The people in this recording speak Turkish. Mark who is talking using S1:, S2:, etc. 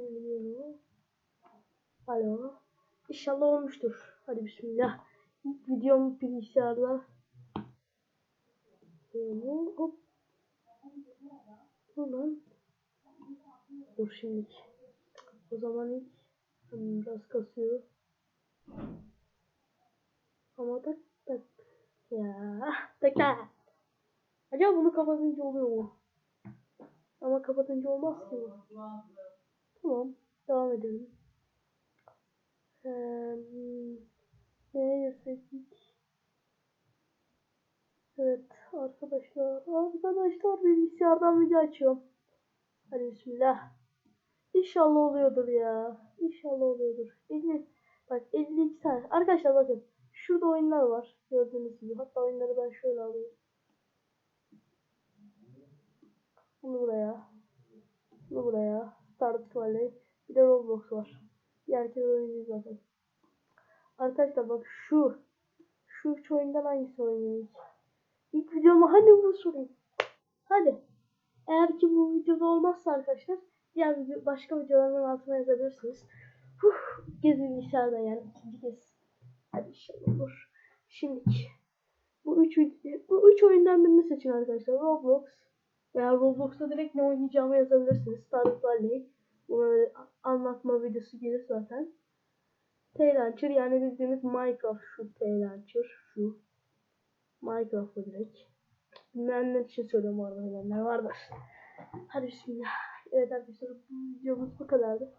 S1: sesini duyuyor. Alo. İnşallah olmuştur. Hadi bismillah. İlk videom bilgisayarda. Böyle hop. Dur lan. Dur şimdi. O zaman ilk hmm, biraz kasıyor. Ama tak tak. Ya tak tak. Acaba bunu kapatınca oluyor mu? Ama kapatınca olmaz ki bu. Tamam. Devam edelim. Ee, neye yazaydık? Evet arkadaşlar. Arkadaşlar bilgisayardan video açıyorum. Hadi bismillah. İnşallah oluyordur ya. İnşallah oluyordur. 50 bak 52 tane. Arkadaşlar bakın. Şurada oyunlar var. Gördüğünüz gibi. Hatta oyunları ben şöyle alayım. Bunu buraya. Bunu buraya. Stardew Valley. Bir de Roblox var. Bir herkes zaten. Arkadaşlar bak şu. Şu üç oyundan hangisi oynuyoruz? İlk videomu hadi bunu sorayım. Hadi. Eğer ki bu videoda olmazsa arkadaşlar diğer video, başka videoların altına yazabilirsiniz. Huh, gezi bilgisayarda yani ikinci kez. Hadi inşallah olur. Şimdiki. Bu üç, bu üç oyundan birini seçin arkadaşlar. Roblox. Veya Roblox'ta direkt ne oynayacağımı yazabilirsiniz. Stardew Valley. Böyle anlatma videosu gelir zaten. T-Launcher yani bildiğimiz Minecraft şu T-Launcher şu. Minecraft bu direkt. Bilmeyenler için söylüyorum bu arada bilenler vardır. Hadi bismillah. Evet arkadaşlar bu videomuz bu kadardı.